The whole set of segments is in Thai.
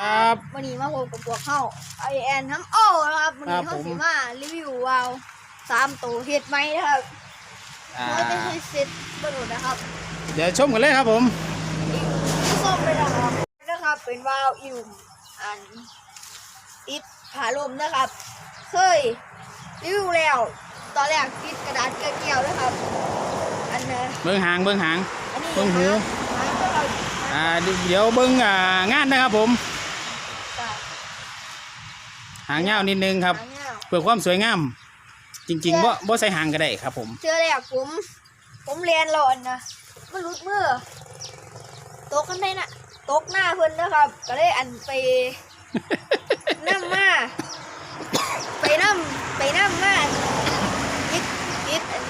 ครับวันนี้มาพบกับพวกเข้าไอแอนทั้งโอ้นะครับวันครันี้บเขาผมสีมารีวิววาวสามตัวเห็ดไหมนะครับอ่าเราจะใช้เซ็ตบนุนะครับ เดี๋ยวชมกันเลยครับผมผู้ส้มเลยนะครับนะครับ เป็นวาวอิวอันติดผาลมนะครับ เคยรีวิวแล้ว ตอนแรกติดกระดาษเกลียวๆนะครับ อันเนี้ยเบิ้งหางเบิ้งหางอันนี้เบิ่งหูหางก็เราอ่าเดี๋ยวเบิ้งอ่างานนะครับผมจะ หางยาวนิดนึงครับหางยาวเพื่อความสวยงามจริงๆว่าบ่ใส่หางก็ได้ครับ ผม เชื่อแรกผม ผมเรียนหลอนนะมันรุดมือตกกันได้น่ะตกหน้าเพิ่นนะครับ ก็เลยอันไปนั่มาไปนั่มไปนั่มมายิดยิดอัน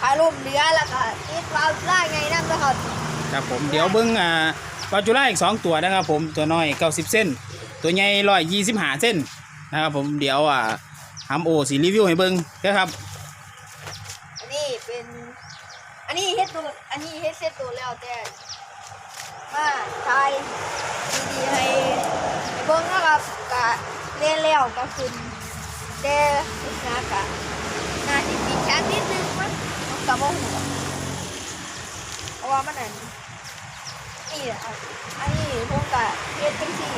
พาลมเรือแล้วก็ยิดวาวล่าไงนั่นนะครับครับผมเดี๋ยวเบิ้งอ่าปลาจุฬาอีกสองตัวนะครับ ผมตัวน้อยเก้าสิบเส้น ตัวใหญ่ร้อยยี่สิบห้าเส้น นะครับผมเดี๋ยวอ่าทำโอสีรีวิวให้เบิ้งนะครับ อันนี้เป็น อันนี้เฮ็ดตัวอันนี้เฮ็ดเสร็จตัวแล้วแต่มาทายดีๆให้ให้เบิ่งนะครับกะเล่นแล้วก็ขึ้นแต่อีกนะกะน่าจะมีแค่นิดนึงมั้งมันกับว่าหัวเพราะว่ามันอันนี่แหละอันนี้ผมกะเฮ็ดจังซี่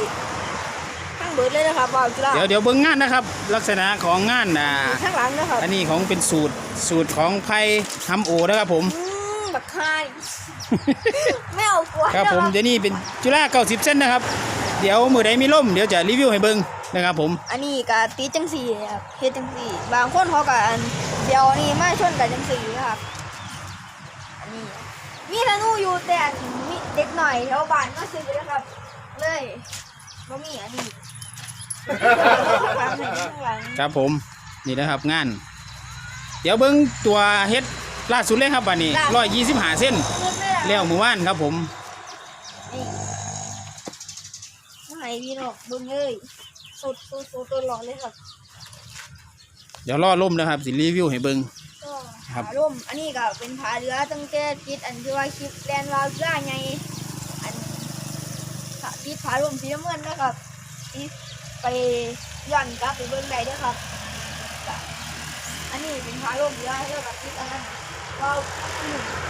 ทั้งเบิดเลยนะครับว่าวจุฬาเดี๋ยวเดี๋ยวเบิ้งงานนะครับ ลักษณะของงานอ่าข้างหลังนะครับอันนี้ของเป็นสูตรสูตรของไพทำโอนะครับผมอืมบักคายไม่เอากลัวครับผมนะเดี๋ยวนี้เป็นจุฬาเก้าสิบเส้นนะครับ เดี๋ยวมือใดมีล่มเดี๋ยวจะรีวิวให้เบิ้งนะครับผม อันนี้ก็ตีจังสี่ครับเฮ็ดจังสี่ บางคนเขาก็อันเดี๋ยวนี่มาชนกับจังสี่นะครับอันนี้มีธนูอยู่แต่อันมีเด็กหน่อยแถวบ้านก็ซื้อนะครับ เลยบ่มีอันนี้ ครับผมนี่นะครับงาน เดี๋ยวเบิ้งตัวเฮ็ดล่าสุดเลยครับวันนี้ร้อยยี่สิบห้าเส้นขึ้นไม่ได้แล้วมือว่านครับผมนี่ไม่ให้พี่นกเบิ่งเลยสุดสุดสุดตัวหลอดเลยครับ เดี๋ยวรอล่มนะครับ สิรีวิวให้เบิ้งก็ครับผาร่มอันนี้ก็เป็นผาเรือตั้งแต่คิดอันที่ว่าคลิปแลนด์วาวย่าไงอันผาคิดผาร่มสีน้ำเงินนะครับที่ ไปย่อนกลับไปเบิ้งได้เด้วยครับก็อันนี้เป็นผาร่มเรือแล้วกับคิดอันนั้นก็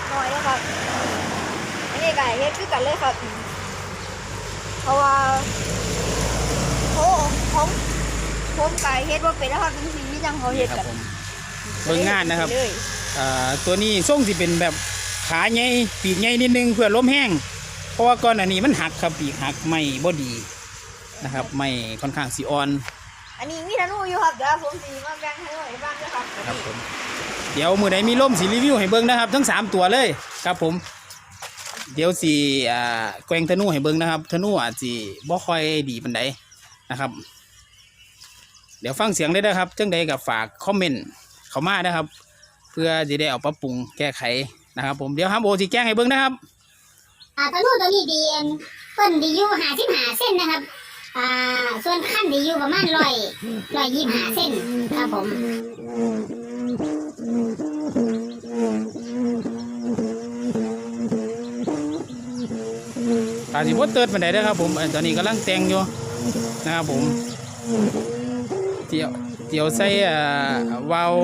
หน่อยนะครับ อันนี้ก็เฮ็ดคือกันเลยครับ เพราะว่าโอ้ผมผมก็เฮ็ดว่าเป็นแล้วครับเป็นสิ่งที่จังเขาเฮ็ดครักับนผมเบิ้งงานนะครับเลยอ่าตัวนี้ส่งสิเป็นแบบขาใหญ่ปีกใหญ่นิดนึงเพื่อล้มแห้ง เพราะว่าก่อนอันนี้มันหักครับปีกหักไม่บ่ดี นะครับไม่ค่อนข้างสีอ่อน อันนี้มีธนูอยู่ครับเดี๋ยวผมสีมาแบ่งให้หน่อยบ้างนะครับครับผมเดี๋ยวมือใดมีล่มสีรีวิวให้เบิ้งนะครับ ทั้งสามตัวเลยครับผม เดี๋ยวสีอ่าแกว่งธนูให้เบิ้งนะครับธนูอาจจะบ่ค่อยดีปานใดนะครับ เดี๋ยวฟังเสียงเลยนะครับจังใดกับฝากคอมเมนต์เข้ามานะครับ เพื่อจะได้เอาปรับปรุงแก้ไขนะครับ ผมเดี๋ยวฮัมโอสิแจ้งให้เบิ้งนะครับอ่าตัวนู้นตัวนี้ดีเอ็นเพิ่นดีอยู่หาสิบหาเส้นนะครับ อ่า ส่วนขั้นดีอยู่ประมาณร้อยร้อยยี่หาเส้นครับผมอาสิบเติร์ดปานใดเด้อครับผมเอ่อตอนนี้กำลังแต่งอยู่นะครับผมเจียวเจียวใส่เอ่อวาล์ว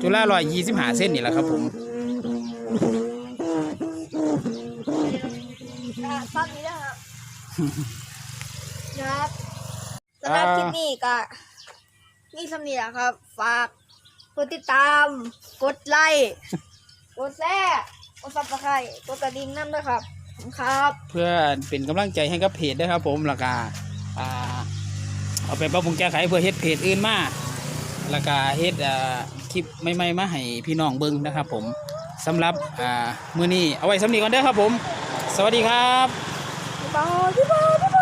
จุฬาร้อยยี่สิบห้าเส้นนี่แหละครับผมอ่าฟังนี้นะครับนะ ครับสำหรับคลิปนี้ก็นี่สำเนียครับ ฝากกดติดตาม กดไลค์กดแชร์กดซับสไครต์กดกระดิ่งนั่นด้วยครับขอบคุณครับ เพื่อเป็นกำลังใจให้กับเพจนะครับ ผมแล้วก็อ่าเอาไปปรับปรุงแก้ไขเพื่อเฮ็ดเพจอื่นมาแล้วก็เฮ็ดอ่าคลิปใหม่ๆมาให้พี่น้องเบิ่งนะครับ ผมสำหรับอ่ามื้อนี้เอาไว้สำนีก่อนเด้อครับ ผม สวัสดีครับ บ๊ายบายบ๊ายบาย